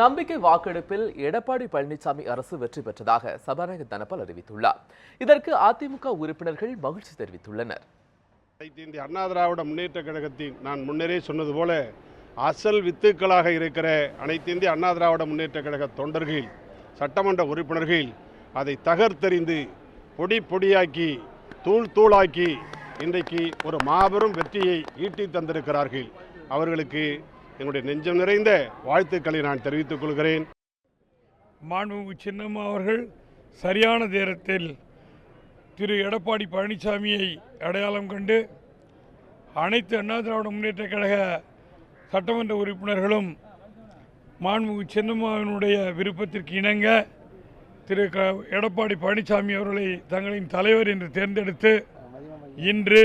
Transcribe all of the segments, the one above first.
நம்பிக்கை வாக்கெடுப்பில் எடப்பாடி பழனிசாமி அரசு வெற்றி பெற்றதாக சபாநாயகர் தனபால் அறிவித்துள்ளார். இதற்கு அதிமுக உறுப்பினர்கள் மகிழ்ச்சி தெரிவித்துள்ளனர். இந்திய அண்ணா திராவிட முன்னேற்ற கழகத்தின் நான் முன்னரே சொன்னது போல அசல் வித்துக்களாக இருக்கிற அனைத்து இந்திய அண்ணா திராவிட முன்னேற்ற கழக தொண்டர்கள் சட்டமன்ற உறுப்பினர்கள் அதை தகர்த்தெறிந்து பொடி பொடியாக்கி தூள் தூளாக்கி இன்றைக்கு ஒரு மாபெரும் வெற்றியை ஈட்டி தந்திருக்கிறார்கள். அவர்களுக்கு என்னுடைய நெஞ்சம் நிறைந்த வாழ்த்துக்களை நான் தெரிவித்துக் கொள்கிறேன். மாண்புமிகு சின்னம்மா அவர்கள் சரியான நேரத்தில் திரு எடப்பாடி பழனிசாமியை அடையாளம் கண்டு அனைத்து அண்ணா திராவிட முன்னேற்ற கழக சட்டமன்ற உறுப்பினர்களும் மாண்புமிகு சின்னம்மாவினுடைய விருப்பத்திற்கு இணங்க திரு க எடப்பாடி பழனிசாமி அவர்களை தங்களின் தலைவர் என்று தேர்ந்தெடுத்து இன்று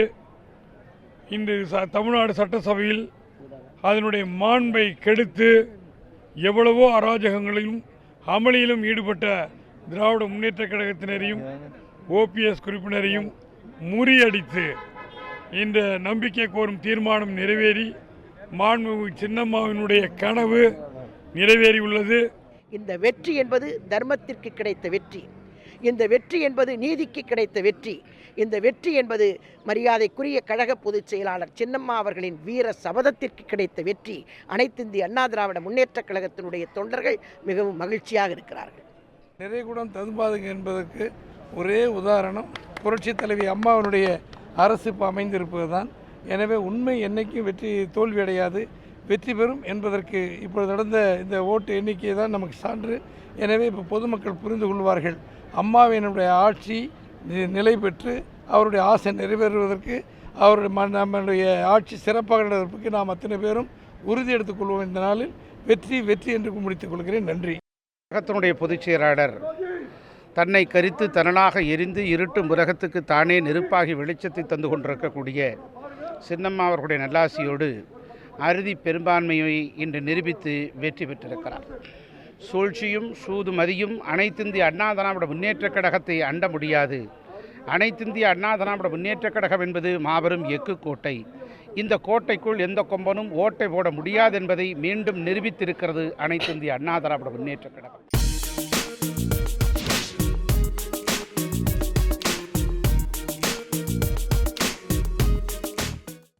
இன்று ச தமிழ்நாடு சட்டசபையில் அதனுடைய மாண்பை கெடுத்து எவ்வளவோ அராஜகங்களிலும் அமளியிலும் ஈடுபட்ட திராவிட முன்னேற்ற கழகத்தினரையும் ஓபிஎஸ் குறிப்பினரையும் முறியடித்து இந்த நம்பிக்கை கோரும் தீர்மானம் நிறைவேறி மாண்புமிகு சின்னம்மாவினுடைய கனவு நிறைவேறியுள்ளது. இந்த வெற்றி என்பது தர்மத்திற்கு கிடைத்த வெற்றி. இந்த வெற்றி என்பது நீதிக்கு கிடைத்த வெற்றி. இந்த வெற்றி என்பது மரியாதைக்குரிய கழக பொதுச் செயலாளர் சின்னம்மா அவர்களின் வீர சபதத்திற்கு கிடைத்த வெற்றி. அனைத்திந்திய அண்ணா திராவிட முன்னேற்றக் கழகத்தினுடைய தொண்டர்கள் மிகவும் மகிழ்ச்சியாக இருக்கிறார்கள். நிறைகுடம் ததும்பாதுங்க என்பதற்கு ஒரே உதாரணம் புரட்சித் தலைவி அம்மாவனுடைய அரசு இப்போ அமைந்திருப்பது தான் எனவே உண்மை என்னைக்கும் வெற்றி தோல்வியடையாது வெற்றி பெறும் என்பதற்கு இப்பொழுது நடந்த இந்த ஓட்டு எண்ணிக்கை தான் நமக்கு சான்று. எனவே இப்போ பொதுமக்கள் புரிந்து கொள்வார்கள். அம்மாவினுடைய ஆட்சி நி- நிலை பெற்று அவருடைய ஆசை நிறைவேறுவதற்கு அவருடைய ம- நம்மளுடைய ஆட்சி சிறப்பாக நடப்பதற்கு நாம் அத்தனை பேரும் உறுதி எடுத்துக்கொள்வோம் இந்த நாளில். வெற்றி வெற்றி என்று முடித்துக் கொள்கிறேன். நன்றி. உலகத்தினுடைய பொதுச் செயலாளர் தன்னை கரித்து தனனாக எரிந்து இருட்டும் உலகத்துக்கு தானே நெருப்பாகி வெளிச்சத்தை தந்து கொண்டிருக்கக்கூடிய சின்னம்மா அவர்களுடைய நல்லாசியோடு அறுதி பெரும்பான்மையை இன்று நிரூபித்து வெற்றி பெற்றிருக்கிறார். சூழ்ச்சியும் சூதுமதியும் அனைத்திந்திய அண்ணா திராவிட முன்னேற்றக் கழகத்தை அண்ட முடியாது. அனைத்திந்திய அண்ணா திராவிட முன்னேற்றக் கழகம் என்பது மாபெரும் எக்கு கோட்டை. இந்த கோட்டைக்குள் எந்த கொம்பனும் ஓட்டை போட முடியாது என்பதை மீண்டும் நிரூபித்திருக்கிறது அனைத்திந்திய அண்ணா திராவிட முன்னேற்றக் கழகம்.